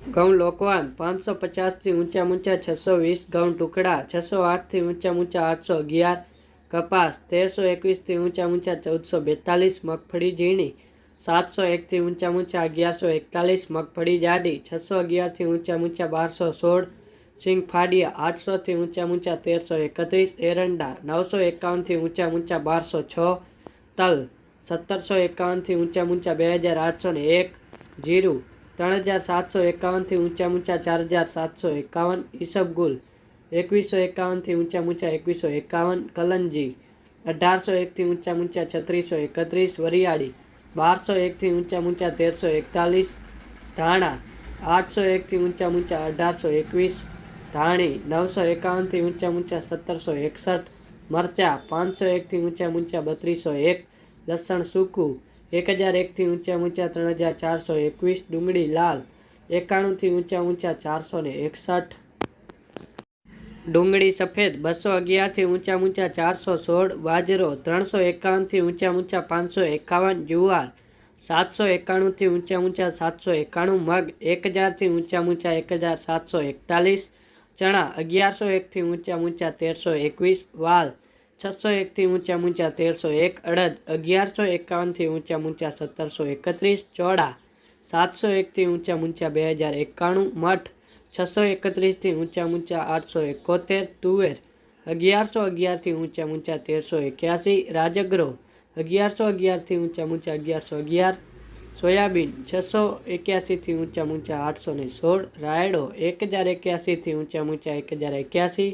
ઘઉં લોકવાન, પાંચસો પચાસથી ઊંચા ઊંચા છસો વીસ ઘઉં ટુકડા, છસો આઠથી ઊંચા ઊંચા આઠસો અગિયાર કપાસ, તેરસો એકવીસથી ઊંચા ઊંચા ચૌદસો બેતાલીસ મગફળી ઝીણી, સાતસો એકથી ઊંચા ઊંચા અગિયારસો એકતાલીસ મગફળી જાડી, છસો અગિયારથી ઊંચા ઊંચા બારસો સોળ સિંગ ફાડિયા, આઠસોથી ઊંચા ઊંચા તેરસો એકત્રીસ એરંડા, નવસો એકાવનથી ઊંચા ઊંચા બારસો છ તલ, સત્તરસો એકાવનથી ઊંચા ઊંચા બે હજાર આઠસો ને એક જીરું ત્રણ હજાર સાતસો એકાવનથી ઊંચા ઊંચા ચાર હજાર સાતસો એકાવન ઈસબગુલ એકવીસો એકાવનથી ઊંચા ઊંચા એકવીસો એકાવન કલંજી અઢારસો એકથી ઊંચા ઊંચા છત્રીસો એકત્રીસ વરિયાળી બારસો એકથી ઊંચા ઊંચા તેરસો એકતાલીસ ધાણા આઠસો એકથી ઊંચા ઊંચા અઢારસો એકવીસ ધાણી નવસો એકાવનથી ઊંચા ઊંચા સત્તરસો એકસઠ મરચાં પાંચસો એકથી ઊંચા ઊંચા બત્રીસો એક લસણ સૂકું એક હજાર એકથી ઊંચા ઊંચા ત્રણ હજાર ચારસો એકવીસ, ડુંગળી લાલ એકાણુંથી ઊંચા ઊંચા ચારસો ને એકસઠ. ડુંગળી સફેદ બસો અગિયારથી ઊંચા ઊંચા ચારસો સોળ, બાજરો ત્રણસો એકાવનથી ઊંચા ઊંચા પાંચસો એકાવન, જુવાર સાતસો એકાણુંથી ઊંચા ઊંચા સાતસો એકાણું, મગ એક હજારથી ઊંચા ઊંચા એક હજાર સાતસો એકતાલીસ, ચણા અગિયારસો એકથી ઊંચા ઊંચા તેરસો એકવીસ, વાલ છસો એકથી ઊંચા ઊંચા તેરસો એક અડદ અગિયારસો એકાવનથી ઊંચા ઊંચા સત્તરસો એકત્રીસ ચોળા સાતસો એકથી ઊંચા ઊંચા બે હજાર એકાણું મઠ છસો એકત્રીસથી ઊંચા ઊંચા આઠસો એકોતેર તુવેર અગિયારસો અગિયારથી ઊંચા ઊંચા તેરસો એક્યાસી રાજગરો અગિયારસો અગિયારથી ઊંચા ઊંચા અગિયારસો અગિયાર સોયાબીન છસો એક્યાસીથી ઊંચા ઊંચા આઠસો ને સોળ રાયડો એક હજાર એક્યાસીથી ઊંચા ઊંચા એક હજાર એક્યાસી